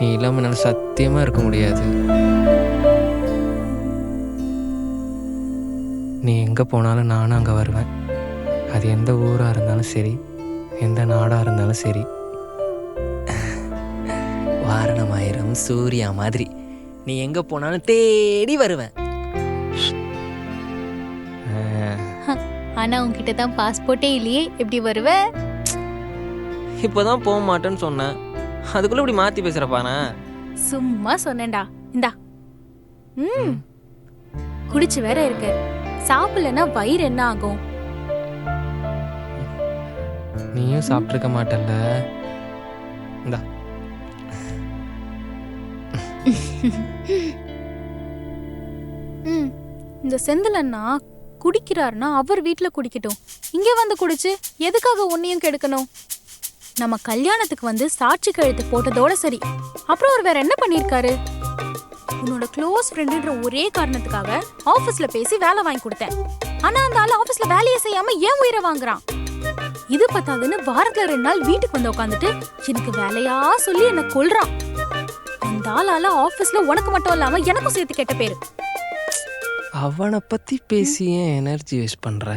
நீ இல்லாமல் என்னால் சத்தியமாக இருக்க முடியாது. நீ எங்கே போனாலும் நானும் அங்கே வருவேன். அது எந்த ஊராக இருந்தாலும் சரி எந்த நாடாக இருந்தாலும் சரி. வாரணமாயிரம் சூர்யா மாதிரி. நீ எங்க போனாலும் தேடி வருவேன். அஹ், ஆனா உன்கிட்ட தான் பாஸ்போர்ட்டே இல்லையே. எப்படி வருவ? இப்போதான் போக மாட்டேன்னு சொன்னேன். அதுக்குள்ள இப்படி மாத்தி பேசுறப்பானா? சும்மா சொன்னேன்டா. இந்தா. ம். குடிச்சு வேற இருக்கு. சாப்பிடலன்னா வயிறு என்ன ஆகும்? நீயும் சாப்பிட்ருக்க மாட்டல்ல. இந்தா. ம். இந்த செந்திலண்ணா குடிக்கிறாருன்னா அவர் வீட்ல குடிக்கட்டும். இங்க வந்து குடிச்சு எதுக்காக உன்னையும் கெடுக்கணும்? நம்ம கல்யாணத்துக்கு வந்து சாட்சி கழுத்து போட்டதோட சரி. அப்புறம் அவர் வேற என்ன பண்ணிருக்காரு? உன்னோட க்ளோஸ் ஃப்ரெண்டுன்ற ஒரே காரணத்துக்காக ஆபீஸ்ல பேசி வேலை வாங்கி கொடுத்தேன். ஆனா அந்த ஆள் ஆபீஸ்ல வேலையை செய்யாம ஏன் உயிரை வாங்குறான்? இது பத்தாதுன்னு வாரத்துல ரெண்டு நாள் வீட்டுக்கு வந்து உட்காந்துட்டு எனக்கு வேலையா சொல்லி என்ன கொல்றான். அந்த ஆளால ஆபீஸ்ல உனக்கு மட்டும் இல்லாம எனக்கும் சேர்த்து கெட்ட பேரு. அவனை பற்றி பேசி ஏன் எனர்ஜி வேஸ்ட் பண்ற?